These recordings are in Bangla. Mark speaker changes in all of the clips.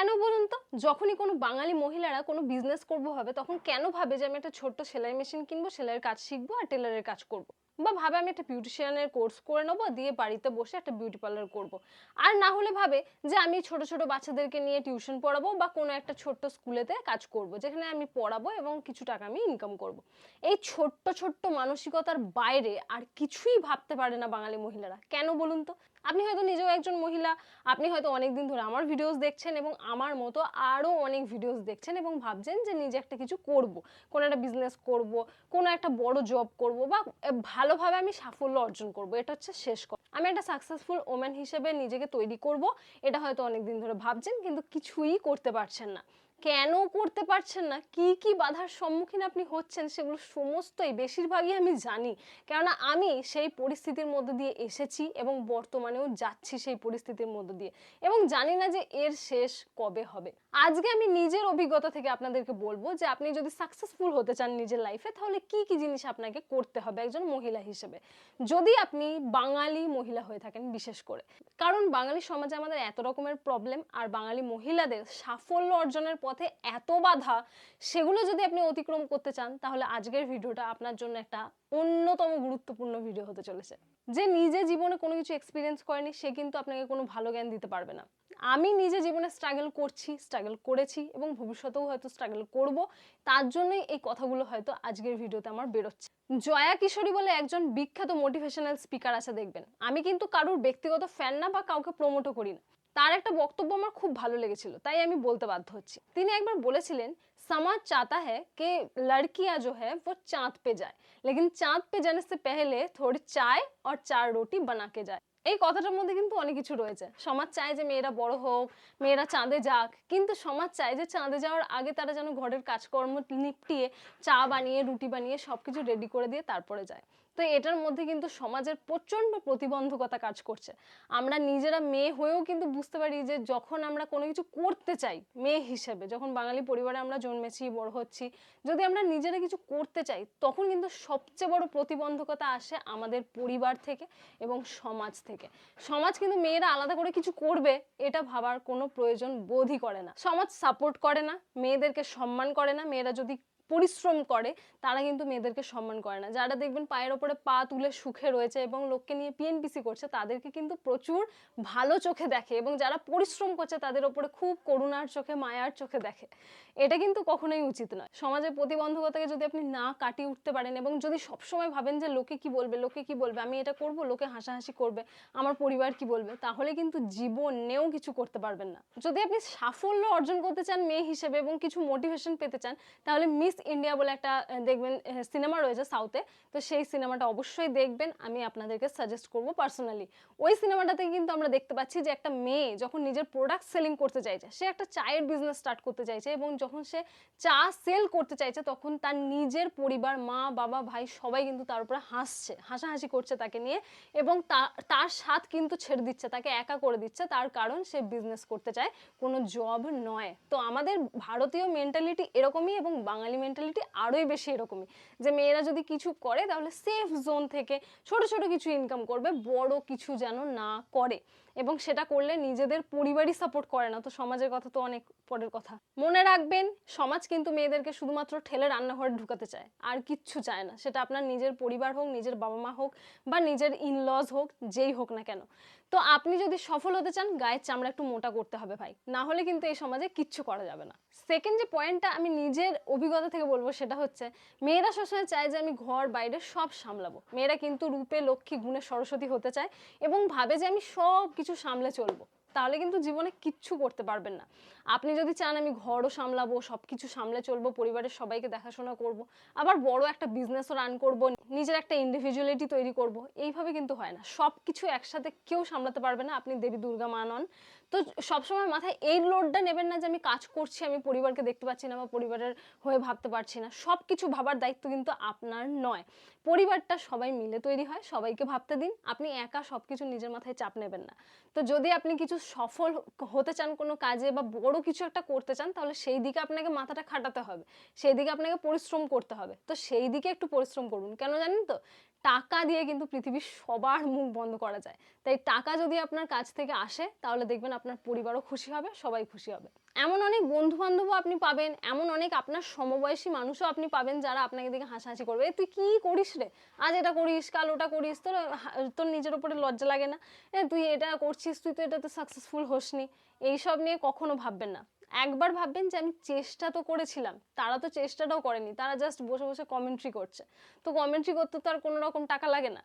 Speaker 1: কেন বলুন তো যখনই কোনো বাঙালি মহিলারা কোনো বিজনেস করব হবে তখন কেন ভাবে যে আমি একটা ছোট্ট সেলাই মেশিন কিনবো, সেলাইয়ের কাজ শিখব আর টেলারের কাজ করব। বা ভাবে আমি একটা বিউটিশিয়ানের কোর্স করে নেব, দিয়ে বাড়িতে বসে একটা বিউটি পার্লার করব। আর না হলে ভাবে যে আমি ছোট ছোট বাচ্চাদেরকে নিয়ে টিউশন পড়াবো বা কোনো একটা ছোট্ট স্কুলেতে কাজ করব, যেখানে আমি পড়াবো এবং কিছু টাকা আমি ইনকাম করব। এই ছোট্ট ছোট্ট মানসিকতার বাইরে আর কিছুই ভাবতে পারে না বাঙালি মহিলারা কেন বলুন তো আপনি হয়তো নিজেও একজন মহিলা, আপনি হয়তো অনেকদিন ধরে আমার ভিডিওস দেখছেন এবং আমার মতো আরও অনেক ভিডিওস দেখছেন এবং ভাবছেন যে নিজে একটা কিছু করব। কোনো একটা বিজনেস করব, কোনো একটা বড় জব করব বা ভালোভাবে আমি সাফল্য অর্জন করব। এটা হচ্ছে শেষ কথা। আমি একটা সাকসেসফুল ওম্যান হিসেবে নিজেকে তৈরি করব। এটা হয়তো অনেকদিন ধরে ভাবছেন কিন্তু কিছুই করতে পারছেন না। কেন করতে পারছেন না? কি কি বাধার সম্মুখীন আপনি হচ্ছেন? সেগুলো সমস্তই বেশিরভাগই আমি জানি। কেননা আমি সেই পরিস্থিতির মধ্যে দিয়ে এসেছি এবং বর্তমানেও যাচ্ছি সেই পরিস্থিতির মধ্যে দিয়ে। এবং জানি না যে এর শেষ কবে হবে। আজকে আমি নিজের অভিজ্ঞতা থেকে আপনাদেরকে বলব যে আপনি যদি সাকসেসফুল হতে চান নিজের লাইফে তাহলে কি কি জিনিস আপনাকে করতে হবে একজন মহিলা হিসেবে? যদি আপনি বাঙালি মহিলা হয়ে থাকেন বিশেষ করে। কারণ বাঙালি সমাজে আমাদের এত রকমের প্রবলেম আর বাঙালি মহিলাদের সাফল্য অর্জনের এত বাধা, সেগুলো যদি আপনি অতিক্রম করতে চান, তাহলে আজকের ভিডিওটা আপনার জন্য একটা অন্যতম গুরুত্বপূর্ণ ভিডিও হতে চলেছে। যে নিজে জীবনে কোনো কিছু এক্সপিরিয়েন্স করেনি, সে কিন্তু আপনাকে কোনো ভালো জ্ঞান দিতে পারবে না। আমি নিজে জীবনে স্ট্রাগল করছি স্ট্রাগল করেছি এবং ভবিষ্যতেও হয়তো স্ট্রাগল করব, তার জন্যই এই কথাগুলো হয়তো আজকের ভিডিওতে আমার বেরোচ্ছে। জয়া কিশোরী বলে একজন বিখ্যাত মোটিভেশনাল স্পিকার আছে, দেখবেন। আমি কিন্তু কারোর ব্যক্তিগত ফ্যান না বা কাউকে প্রমোটও করি না। তার একটা বক্তব্য আমার খুব ভালো লেগেছিল তাই আমি বলতে বাধ্য হচ্ছি তিনি একবার বলেছিলেন समाज चाहता है कि लड़कियां जो है वो चांद पे जाए लेकिन चांद पे जाने से पहले थोड़ी चाय और चार रोटी बना के जाए এই কথাটার মধ্যে কিন্তু অনেক কিছু রয়েছে সমাজ চায় যে মেয়েরা বড় হোক মেয়েরা চাঁদে যাক কিন্তু সমাজ চায় যে চাঁদে যাওয়ার আগে তারা যেন ঘরের কাজকর্ম নিপটিয়ে চা বানিয়ে রুটি বানিয়ে সবকিছু রেডি করে দিয়ে তারপরে যায় তো এটার মধ্যে কিন্তু সমাজের প্রচণ্ড প্রতিবন্ধকতা কাজ করছে। আমরা নিজেরা মেয়ে হয়েও কিন্তু বুঝতে পারি যে যখন আমরা কোনো কিছু করতে চাই, মেয়ে হিসেবে, যখন বাঙালি পরিবারে আমরা জন্মেছি, বড় হচ্ছি, যদি আমরা নিজেরা কিছু করতে চাই, তখন কিন্তু সবচেয়ে বড় প্রতিবন্ধকতা আসে আমাদের পরিবার থেকে এবং সমাজ থেকে। সমাজ কিন্তু মেয়েরা আলাদা করে কিছু করবে, এটা ভাবার কোনো প্রয়োজন বোধই করে না। সমাজ সাপোর্ট করে না, মেয়েদেরকে সম্মান করে না, মেয়েরা যদি পরিশ্রম করে, তারা কিন্তু মেয়েদেরকে সম্মান করে না। যারা দেখবেন পায়ের ওপরে পা তুলে সুখে রয়েছে এবং লোককে নিয়ে পিএনপিসি করছে, তাদেরকে কিন্তু প্রচুর ভালো চোখে দেখে এবং যারা পরিশ্রম করছে, তাদের ওপরে খুব করুণার চোখে, মায়ার চোখে দেখে। এটা কিন্তু কখনোই উচিত নয়। সমাজের প্রতিবন্ধকতাকে যদি আপনি না কাটিয়ে উঠতে পারেন এবং যদি সবসময় ভাবেন যে লোকে কি বলবে, লোকে কি বলবে, আমি এটা করব, লোকে হাসাহাসি করবে, আমার পরিবার কি বলবে, তাহলে কিন্তু জীবনেও কিছু করতে পারবেন না। যদি আপনি সাফল্য অর্জন করতে চান মেয়ে হিসেবে এবং কিছু মোটিভেশন পেতে চান, তাহলে মিস ইন্ডিয়া বলে একটা দেখবেন সিনেমা রয়েছে সাউথে তো সেই সিনেমাটা অবশ্যই দেখবেন। আমি আপনাদেরকে সাজেস্ট করব পার্সোনালি ওই সিনেমাটাতে কিন্তু আমরা দেখতে পাচ্ছি যে একটা মেয়ে যখন নিজের প্রোডাক্ট সেলিং করতে চাইছে, সে একটা চায়ের বিজনেস স্টার্ট করতে চাইছে এবং যখন সে চা সেল করতে চাইছে, তখন তার নিজের পরিবার, মা, বাবা, ভাই সবাই কিন্তু তার উপরে হাসছে, হাসাহাসি করছে তাকে নিয়ে এবং তার সাথ কিন্তু ছেড়ে দিচ্ছে, তাকে একা করে দিচ্ছে। তার কারণ সে বিজনেস করতে চায়, কোনো জব নয়। তো আমাদের ভারতীয় মেন্টালিটি এরকমই এবং বাঙালি মেন্টালিটি আরোই বেশি এরকমই। যে মেয়েরা যদি কিছু করে, তাহলে সেফ জোন থেকে ছোট ছোট কিছু ইনকাম করবে, বড় কিছু যেন না করে। এবং সেটা করলে নিজেদের পরিবারই সাপোর্ট করে না। তো সমাজের কথা তো অনেক পরের কথা। মনে রাখবেন, সমাজ কিন্তু মেয়েদেরকে শুধুমাত্র ঠেলে রান্নাঘরে ঢুকাতে চায়। আর কিচ্ছু চায় না। সেটা আপনার নিজের পরিবার হোক, নিজের বাবা মা হোক, বা নিজের ইনলজ হোক, যেই হোক না কেন। তো আপনি যদি সফল হতে চান, গায়ের চামড়া একটু মোটা করতে হবে ভাই। না হলে কিন্তু এই সমাজে কিচ্ছু করা যাবে না। সেকেন্ড যে পয়েন্টটা আমি নিজের অভিজ্ঞতা থেকে বলব, সেটা হচ্ছে মেয়েরা সবসময় চায় যে আমি ঘর, বাইরে সব সামলাবো। মেয়েরা কিন্তু রূপে, লক্ষ্মী, গুণে সরস্বতী হতে চায় এবং ভাবে যে আমি সব কিছু সামলে চলবো। তাহলে কিন্তু জীবনে কিচ্ছু করতে পারবেন না। আপনি যদি চান আমি ঘরও সামলাবো সব কিছু সামলে চলবো, পরিবারের সবাইকে দেখাশোনা করব, আবার বড় একটা বিজনেসও রান করব, নিজের একটা ইন্ডিভিজুয়ালিটি তৈরি করব, এইভাবে কিন্তু হয় না। সব কিছু একসাথে কেউ সামলাতে পারবে না। আপনি দেবী দুর্গা মা নন তো সবসময় মাথায় এই লোডটা নেবেন না যে আমি কাজ করছি, আমি পরিবারকে দেখতে পাচ্ছি না বা পরিবারের হয়ে ভাবতে পারছি না। সব কিছু ভাবার দায়িত্ব কিন্তু আপনার নয়। পরিবারটা সবাই মিলে তৈরি হয়, সবাইকে ভাবতে দিন। আপনি একা সব কিছু নিজের মাথায় চাপ নেবেন না। তো যদি আপনি কিছু সফল হতে চান কোনো কাজে বা বড় কিছু একটা করতে চান, তাহলে সেই দিকে আপনাকে মাথাটা খাটাতে হবে। সেই দিকে আপনাকে পরিশ্রম করতে হবে। তো সেই দিকে একটু পরিশ্রম করুন। কেন জানেন তো? টাকা দিয়ে কিন্তু পৃথিবীর সবার মুখ বন্ধ করা যায়। তাই টাকা যদি আপনার কাছ থেকে আসে, তাহলে দেখবেন আপনার পরিবারও খুশি হবে, সবাই খুশি হবে। এমন অনেক বন্ধু বান্ধবও আপনি পাবেন, এমন অনেক আপনার সমবয়সী মানুষও আপনি পাবেন যারা আপনাকে দেখে হাসাহাসি করবে। তুই কি করিস রে? আজ এটা করিস, কাল ওটা করিস, তোর তোর নিজের ওপরে লজ্জা লাগে না। তুই এটা করছিস, তুই তো এটাতে সাকসেসফুল হোসনি। এইসব নিয়ে কখনো ভাববেন না। একবার ভাববেন যে আমি চেষ্টা তো করেছিলাম, তারা তো চেষ্টাটাও করেনি, তারা জাস্ট বসে বসে কমেন্ট্রি করছে। তো কমেন্ট্রি করতে তো আর কোনো রকম টাকা লাগে না।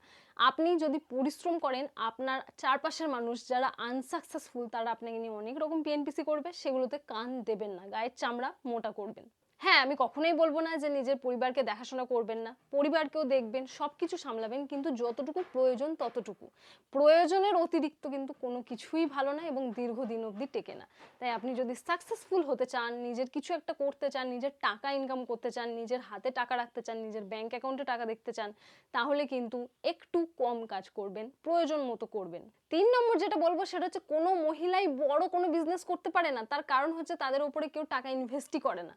Speaker 1: আপনি যদি পরিশ্রম করেন, আপনার চারপাশের মানুষ যারা আনসাকসেসফুল তারা আপনাকে নিয়ে অনেক রকম পিএনপিসি করবে, সেগুলোতে কান দেবেন না, গায়ের চামড়া মোটা করবেন। হ্যাঁ আমি কখনোই বলব না যে নিজের পরিবারকে দেখাশোনা করবেন না। পরিবারকেও দেখবেন সব কিছু সামলাবেন, কিন্তু যতটুকু প্রয়োজন ততটুকু। প্রয়োজনের অতিরিক্ত কিন্তু কোনো কিছুই ভালো না এবং দীর্ঘদিন অবধি টেকে না। তাই আপনি যদি সাকসেসফুল হতে চান, নিজের কিছু একটা করতে চান, নিজের টাকা ইনকাম করতে চান, নিজের হাতে টাকা রাখতে চান, নিজের ব্যাংক অ্যাকাউন্টে টাকা দেখতে চান, তাহলে কিন্তু একটু কম কাজ করবেন, প্রয়োজন মতো করবেন। তিন নম্বর যেটা বলব সেটা হচ্ছে কোনো মহিলাই বড় কোনো বিজনেস করতে পারে না। তার কারণ হচ্ছে তাদের উপরে কেউ টাকা ইনভেস্টই করে না।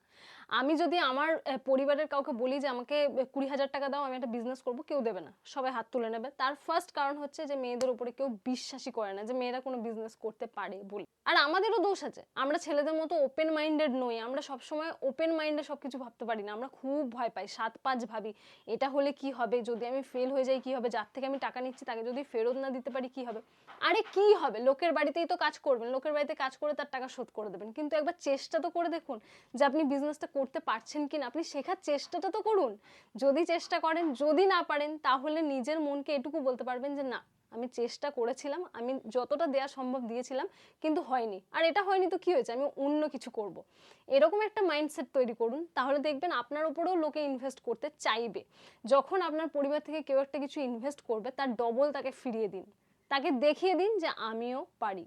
Speaker 1: আমি যদি আমার পরিবারের কাউকে বলি যে আমাকে কুড়ি হাজার টাকা দাও, আমি একটা বিজনেস করব, কেউ দেবে না। সবাই হাত তুলে নেবে। তার ফার্স্ট কারণ হচ্ছে যে মেয়েদের উপরে কেউ বিশ্বাসই করে না যে মেয়েরা কোনো বিজনেস করতে পারে বলে। আর আমাদেরও দোষ আছে। আমরা ছেলেদের মতো ওপেন মাইন্ডেড নই। আমরা সবসময় ওপেন মাইন্ডে সব কিছু ভাবতে পারি না। আমরা খুব ভয় পাই, সাত পাঁচ ভাবি, এটা হলে কি হবে? যদি আমি ফেল হয়ে যাই, কি হবে? যার থেকে আমি টাকা নিচ্ছি, তাকে যদি ফেরত না দিতে পারি, কি হবে? আরে কি হবে? লোকের বাড়িতেই তো কাজ করবেন। লোকের বাড়িতে কাজ করে তার টাকা শোধ করে দেবেন। কিন্তু একবার চেষ্টা তো করে দেখুন যে আপনি বিজনেসটা করতে পারছেন কিনা। আপনি শেখার চেষ্টাটা তো করুন। যদি চেষ্টা করেন, যদি না পারেন, তাহলে নিজের মনকে এটুকু বলতে পারবেন যে, না, আমি চেষ্টা করেছিলাম। আমি যতটা দেওয়া সম্ভব দিয়েছিলাম, কিন্তু হয়নি। আর এটা হয়নি তো কি হয়েছে? আমি অন্য কিছু করব। এরকম একটা মাইন্ডসেট তৈরি করুন। তাহলে দেখবেন আপনার উপরেও লোকে ইনভেস্ট করতে চাইবে। যখন আপনার পরিবার থেকে কেউ একটা কিছু ইনভেস্ট করবে, তার ডবল তাকে ফিরিয়ে দিন। তাকে দেখিয়ে দিন যে আমিও পারি।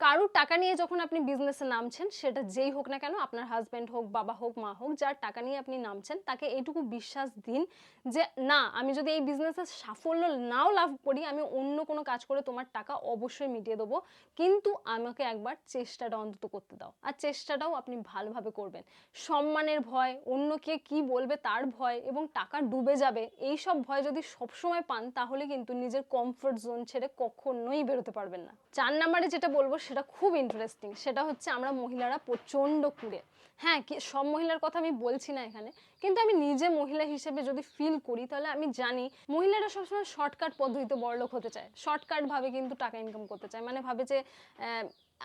Speaker 1: কারুর টাকা নিয়ে যখন আপনি বিজনেসে নামছেন, সেটা যেই হোক না কেন, আপনার হাজব্যান্ড হোক, বাবা হোক, মা হোক, যার টাকা নিয়ে আপনি নামছেন, তাকে এইটুকু বিশ্বাস দিন যে, না, আমি যদি এই বিজনেসে সাফল্য নাও লাভ করি, আমি অন্য কোনো কাজ করে তোমার টাকা অবশ্যই মিটিয়ে দেবো। কিন্তু আমাকে একবার চেষ্টাটা অন্তত করতে দাও। আর চেষ্টাটাও আপনি ভালোভাবে করবেন। সম্মানের ভয়, অন্য কে কি বলবে তার ভয় এবং টাকা ডুবে যাবে এই সব ভয় যদি সবসময় পান, তাহলে কিন্তু নিজের কমফোর্ট জোন ছেড়ে কখনোই বেরোতে পারবেন না। চার নাম্বারে যেটা বলব সেটা খুব ইন্টারেস্টিং সেটা হচ্ছে আমরা মহিলারা প্রচণ্ড কুড়ে। হ্যাঁ কি, সব মহিলার কথা আমি বলছি না এখানে, কিন্তু আমি নিজে মহিলা হিসেবে যদি ফিল করি, তাহলে আমি জানি মহিলারা সবসময় শর্টকাট পদ্ধতিতে বড়লোক হতে চায়। শর্টকাটভাবে কিন্তু টাকা ইনকাম করতে চায়। মানে ভাবে যে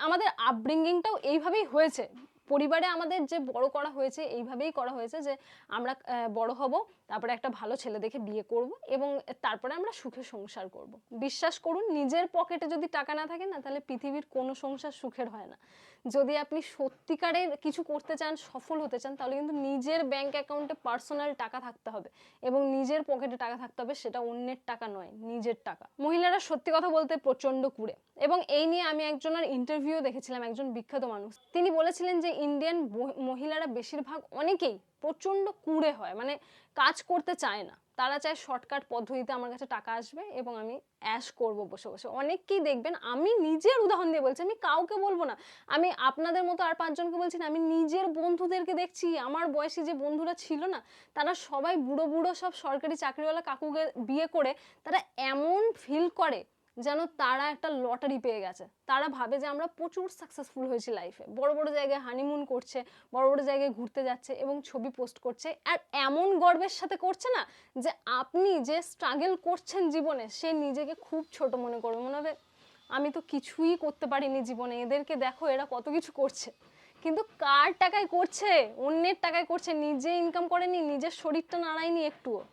Speaker 1: আমাদের আপব্রিঙ্গিংটাও এইভাবেই হয়েছে। পরিবারে আমাদের যে বড় করা হয়েছে, এইভাবেই করা হয়েছে যে আমরা বড় হব, তারপরে একটা ভালো ছেলে দেখে বিয়ে করব এবং তারপরে আমরা সুখে সংসার করব। বিশ্বাস করুন, নিজের পকেটে যদি টাকা না থাকে না, তাহলে পৃথিবীর কোনো সংসার সুখের হয় না। যদি আপনি সত্যিকারের কিছু করতে চান, সফল হতে চান, তাহলে কিন্তু নিজের ব্যাংক অ্যাকাউন্টে পার্সোনাল টাকা থাকতে হবে এবং নিজের পকেটে টাকা থাকতে হবে, সেটা অন্যের টাকা নয়, নিজের টাকা। মহিলারা সত্যি কথা বলতে প্রচণ্ড কুড়ে এবং এই নিয়ে আমি একজনের ইন্টারভিউ দেখেছিলাম, একজন বিখ্যাত মানুষ। তিনি বলেছিলেন যে ইন্ডিয়ান মহিলারা বেশিরভাগ অনেকেই প্রচণ্ড কুড়ে হয় মানে কাজ করতে চায় না। তারা চায় শর্টকাট পদ্ধতিতে আমার কাছে টাকা আসবে এবং আমি অ্যাশ করব বসে বসে। অনেককেই দেখবেন, আমি নিজের উদাহরণ দিয়ে বলছি, আমি কাউকে বলব না। আমি আপনাদের মতো আর পাঁচজনকে বলছি না, আমি নিজের বন্ধুদেরকে দেখছি, আমার বয়সী যে বন্ধুরা ছিল না, তারা সবাই বুড়ো বুড়ো সব সরকারি চাকরিওয়ালা কাকুকে বিয়ে করে, তারা এমন ফিল করে যেন তারা একটা লটারি পেয়ে গেছে। তারা ভাবে যে আমরা প্রচুর সাকসেসফুল হয়েছি লাইফে বড় বড় জায়গায় হানিমুন করছে, বড় বড় জায়গায় ঘুরতে যাচ্ছে এবং ছবি পোস্ট করছে। আর এমন গর্বের সাথে করছে না যে আপনি যে স্ট্রাগল করছেন জীবনে, সে নিজেকে খুব ছোট মনে করবে। মনে হবে, আমি তো কিছুই করতে পারিনি জীবনে, এদেরকে দেখো, এরা কত কিছু করছে। কিন্তু কার টাকায় করছে? অন্যের টাকায় করছে। নিজে ইনকাম করেনি, নিজের শরীরটা নাড়ায়নি একটুও।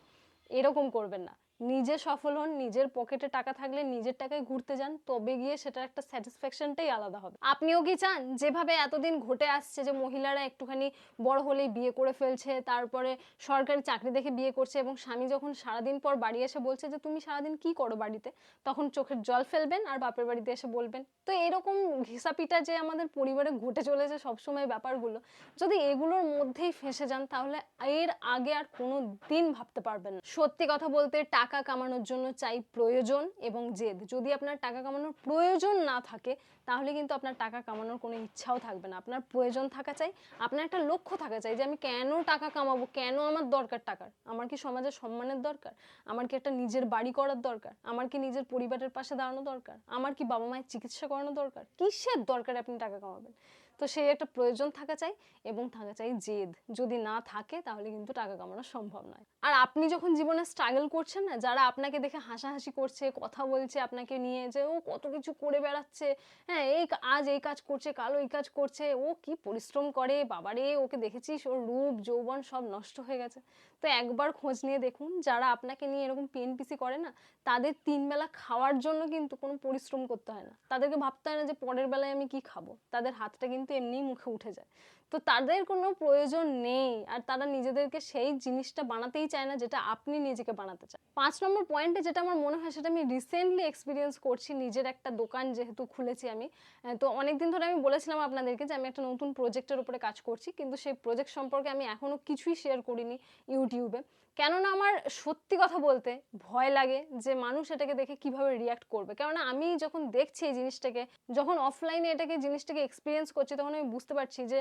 Speaker 1: এরকম করবেন না। নিজে সফল হন, নিজের পকেটে টাকা থাকলে নিজের টাকায় ঘুরতে যান, তবে গিয়ে সেটার একটা স্যাটিসফ্যাকশনটাই আলাদা হবে। আপনিও কি চান যেভাবে এতদিন ঘটে আসছে যে মহিলারা একটুখানি বড় হলেই বিয়ে করে ফেলছে, তারপরে সরকারি চাকরি দেখে বিয়ে করছে এবং স্বামী যখন সারাদিন পর বাড়ি এসে বলছে যে, তুমি সারাদিন কি করো বাড়িতে? তখন চোখের জল ফেলবেন আর বাপের বাড়িতে এসে বলবেন। তো এরকম ঘিসাপিটা যে আমাদের পরিবারে ঘটে চলেছে সবসময় ব্যাপারগুলো, যদি এগুলোর মধ্যেই ফেসে যান তাহলে এর আগে আর কোনো দিন ভাবতে পারবেন না। সত্যি কথা বলতে টাকা টাকা কামানোর জন্য চাই প্রয়োজন এবং জেদ। যদি আপনার টাকা কামানোর প্রয়োজন না থাকে, তাহলে কিন্তু আপনার টাকা কামানোর কোনো ইচ্ছাও থাকবে না। আপনার প্রয়োজন থাকা চাই, আপনার একটা লক্ষ্য থাকা চাই যে আমি কেন টাকা কামাবো, কেন আমার দরকার টাকার? আমার কি সমাজে সম্মানের দরকার? আমার কি একটা নিজের বাড়ি করার দরকার? আমার কি নিজের পরিবারের পাশে দাঁড়ানো দরকার? আমার কি বাবা মায়ের চিকিৎসা করানো দরকার? কিসের দরকার আপনি টাকা কামাবেন? তো সেই একটা প্রয়োজন থাকা চাই এবং থাকা চাই জেদ। যদি না থাকে, তাহলে কিন্তু টাকা কামানো সম্ভব নয়। আর আপনি যখন জীবনে স্ট্রাগল করছেন না, যারা আপনাকে দেখে হাসাহাসি করছে, কথা বলছে আপনাকে নিয়ে যে, ও কত কিছু করে বেড়াচ্ছে হ্যাঁ এই আজ এই কাজ করছে, কাল ওই কাজ করছে, ও কি পরিশ্রম করে, বাবারে, ওকে দেখেছিস, ওর রূপ, যৌবন সব নষ্ট হয়ে গেছে। তো একবার খোঁজ নিয়ে দেখুন, যারা আপনাকে নিয়ে এরকম পিএনপিসি করে না, তাদের তিন বেলা খাওয়ার জন্য কিন্তু কোনো পরিশ্রম করতে হয় না। তাদেরকে ভাবতে হয় না যে, পরের বেলায় আমি কি খাব? তাদের হাতটা কিন্তু এমনিই মুখে উঠে যায়। তো তাদের কোনো প্রয়োজন নেই আর তারা নিজেদেরকে সেই জিনিসটা বানাতেই চায় না যেটা আপনি নিজেকে বানাতে চান। পাঁচ নম্বর পয়েন্টে যেটা আমার মনে হয় সেটা আমি রিসেন্টলি এক্সপিরিয়েন্স করছি নিজের একটা দোকান যেহেতু খুলেছি আমি। তো অনেকদিন ধরে আমি বলেছিলাম আপনাদেরকে যে আমি একটা নতুন প্রজেক্টের উপরে কাজ করছি, কিন্তু সেই প্রজেক্ট সম্পর্কে আমি এখনও কিছুই শেয়ার করিনি ইউটিউবে। কেননা আমার সত্যি কথা বলতে ভয় লাগে যে মানুষ এটাকে দেখে কীভাবে রিয়াক্ট করবে। কেননা আমি যখন দেখছি এই জিনিসটাকে, যখন অফলাইনে এটাকে, জিনিসটাকে এক্সপিরিয়েন্স করছি, তখন আমি বুঝতে পারছি যে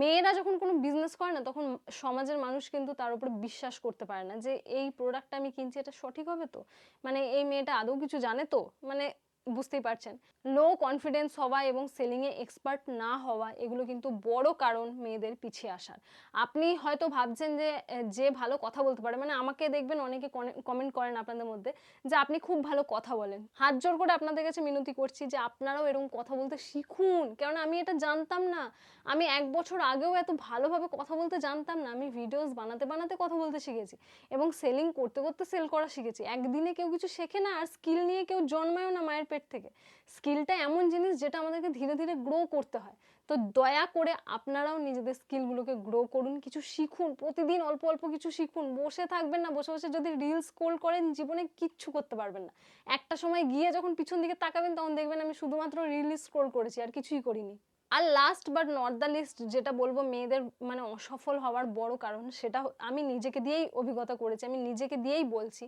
Speaker 1: মেয়েরা যখন কোনো বিজনেস করে না, তখন সমাজের মানুষ কিন্তু তার উপরে বিশ্বাস করতে পারে না যে এই প্রোডাক্টটা আমি কিনছি, এটা সঠিক হবে তো? মানে এই মেয়েটা আদৌ কিছু জানে তো? মানে বুঝতেই পারছেন। লো কনফিডেন্স হওয়া এবং সেলিংয়ে এক্সপার্ট না হওয়া, এগুলো কিন্তু বড় কারণ মেয়েদের পিছিয়ে আসার। আপনি হয়তো ভাবছেন যে যে ভালো কথা বলতে পারে মানে আমাকে দেখবেন অনেকে কমেন্ট করেন আপনাদের মধ্যে যে, আপনি খুব ভালো কথা বলেন। হাত জোর করে আপনাদের কাছে মিনতি করছি যে, আপনারাও এরকম কথা বলতে শিখুন। কেননা আমি এটা জানতাম না। আমি এক বছর আগেও এত ভালোভাবে কথা বলতে জানতাম না। আমি ভিডিওস বানাতে বানাতে কথা বলতে শিখেছি এবং সেলিং করতে করতে সেল করা শিখেছি। একদিনে কেউ কিছু শেখে না আর স্কিল নিয়ে কেউ জন্মায়ও না মায়ের পেট থেকে। স্কিলটা এমন জিনিস যেটা আমাদেরকে ধীরে ধীরে গ্রো করতে হয়। তো দয়া করে আপনারাও নিজেদের স্কিলগুলোকে গ্রো করুন, কিছু শিখুন, প্রতিদিন অল্প অল্প কিছু শিখুন। বসে থাকবেন না, বসে বসে যদি রিলস স্ক্রোল করেন, জীবনে কিচ্ছু করতে পারবেন না। একটা সময় গিয়ে যখন পিছন দিকে তাকাবেন, তখন দেখবেন আমি শুধুমাত্র রিলস স্ক্রোল করেছি, আর কিছুই করিনি। আর last but not the least যেটা বলব মেয়েদের মানে অসফল হওয়ার বড় কারণ সেটা আমি নিজেকে দিয়েই অভিজ্ঞতা করেছি, আমি নিজেকে দিয়েই বলছি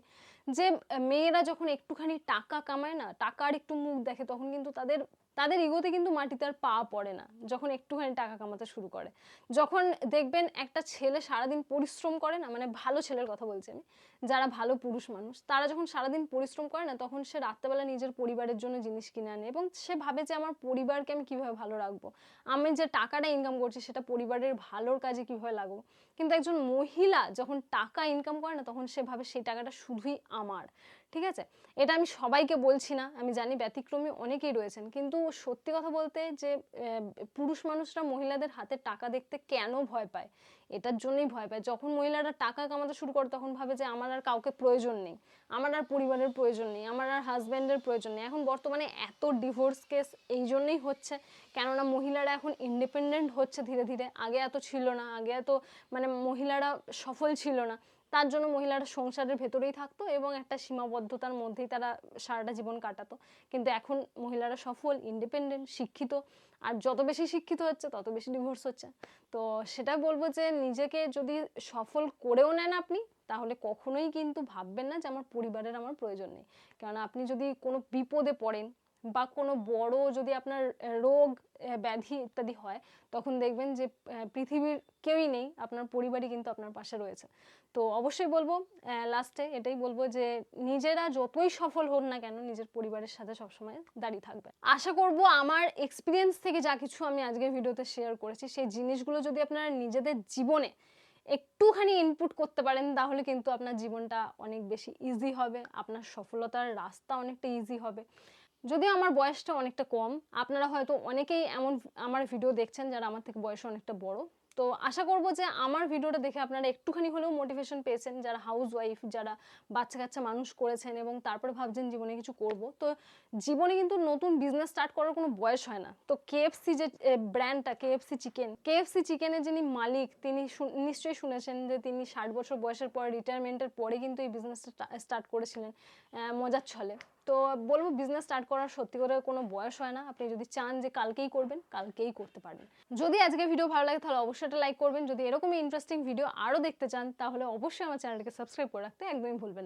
Speaker 1: যে মেয়েরা যখন একটুখানি টাকা কামায় না, টাকার একটু মুখ দেখে তখন কিন্তু তাদের তাদের ইগোতে কিন্তু মাটিতে আর পা পড়ে না, যখন একটুখানি টাকা কামাতে শুরু করে। যখন দেখবেন একটা ছেলে সারাদিন পরিশ্রম করে না মানে ভালো ছেলের কথা বলছি আমি, যারা ভালো পুরুষ মানুষ, তারা যখন সারাদিন পরিশ্রম করে না, তখন সে রাত্রেবেলা নিজের পরিবারের জন্য জিনিস কিনে আনে এবং সে ভাবে যে আমার পরিবারকে আমি কীভাবে ভালো রাখব। আমি যে টাকাটা ইনকাম করছি, সেটা পরিবারের ভালোর কাজে কীভাবে লাগবো? কিন্তু একজন মহিলা যখন টাকা ইনকাম করে না, তখন সে ভাবে সেই টাকাটা শুধুই আমার। ঠিক আছে? এটা আমি সবাইকে বলছি না, আমি জানি ব্যতিক্রমী অনেকেই রয়েছেন, কিন্তু সত্যি কথা বলতে যে পুরুষ মানুষরা মহিলাদের হাতে টাকা দেখতে কেন ভয় পায়? এটার জন্যই ভয় পায়। যখন মহিলারা টাকা কামাতে শুরু করে, তখন ভাবে যে, আমার আর কাউকে প্রয়োজন নেই, আমার আর পরিবারের প্রয়োজন নেই, আমার আর হাজব্যান্ডের প্রয়োজন নেই। এখন বর্তমানে এত ডিভোর্স কেস এই জন্যই হচ্ছে, কেননা মহিলারা এখন ইন্ডিপেন্ডেন্ট হচ্ছে ধীরে ধীরে। আগে এত ছিল না, আগে এত মানে মহিলারা সফল ছিল না। তার জন্য মহিলারা সংসারের ভেতরেই থাকতো এবং একটা সীমাবদ্ধতার মধ্যেই তারা সারাটা জীবন কাটাতো। কিন্তু এখন মহিলারা সফল ইন্ডিপেন্ডেন্ট শিক্ষিত, আর যত বেশি শিক্ষিত হচ্ছে, তত বেশি ডিভোর্স হচ্ছে। তো সেটা বলব যে, নিজেকে যদি সফল করেও নেন আপনি, তাহলে কখনোই কিন্তু ভাববেন না যে আমার পরিবারের আমার প্রয়োজন নেই। কারণ আপনি যদি কোনো বিপদে পড়েন বা কোনো বড় যদি আপনার রোগ ব্যাধি ইত্যাদি হয়, তখন দেখবেন যে পৃথিবীর কেউই নেই, আপনার পরিবারই কিন্তু আপনার পাশে রয়েছে। তো অবশ্যই বলব লাস্টে এটাই বলব যে, নিজেরা যতই সফল হন না কেন, নিজের পরিবারের সাথে সবসময় দাঁড়িয়ে থাকবে আশা করব আমার এক্সপিরিয়েন্স থেকে যা কিছু আমি আজকের ভিডিওতে শেয়ার করেছি, সেই জিনিসগুলো যদি আপনারা নিজেদের জীবনে একটুখানি ইনপুট করতে পারেন, তাহলে কিন্তু আপনার জীবনটা অনেক বেশি ইজি হবে, আপনার সফলতার রাস্তা অনেকটা ইজি হবে। যদিও আমার বয়সটা অনেকটা কম, আপনারা হয়তো অনেকেই এমন আমার ভিডিও দেখছেন যারা আমার থেকে বয়স অনেকটা বড়। তো আশা করব যে আমার ভিডিওটা দেখে আপনারা একটুখানি হলেও মোটিভেশন পেয়েছেন, যারা হাউস ওয়াইফ যারা বাচ্চা কাচ্চা মানুষ করেছেন এবং তারপরে ভাবছেন জীবনে কিছু করব। তো জীবনে কিন্তু নতুন বিজনেস স্টার্ট করার কোনো বয়স হয় না। তো কেএফসি যে ব্র্যান্ডটা কেএফসি চিকেন কেএফসি চিকেনের যিনি মালিক, তিনি নিশ্চয়ই শুনেছেন যে তিনি ষাট বছর বয়সের পর রিটায়ারমেন্টের পরে কিন্তু এই বিজনেসটা স্টার্ট করেছিলেন। মজার ছলে। তো বলব বিজনেস স্টার্ট করার সত্যি করে কোনো বয়স হয় না। আপনি যদি চান যে কালকেই করবেন, কালকেই করতে পারবেন। যদি আজকে ভিডিও ভালো লাগে, তাহলে অবশ্যই একটা লাইক করবেন। যদি এরকমই ইন্টারেস্টিং ভিডিও আরও দেখতে চান, তাহলে অবশ্যই আমার চ্যানেলকে সাবস্ক্রাইব করে রাখতে একদমই ভুলবেন না।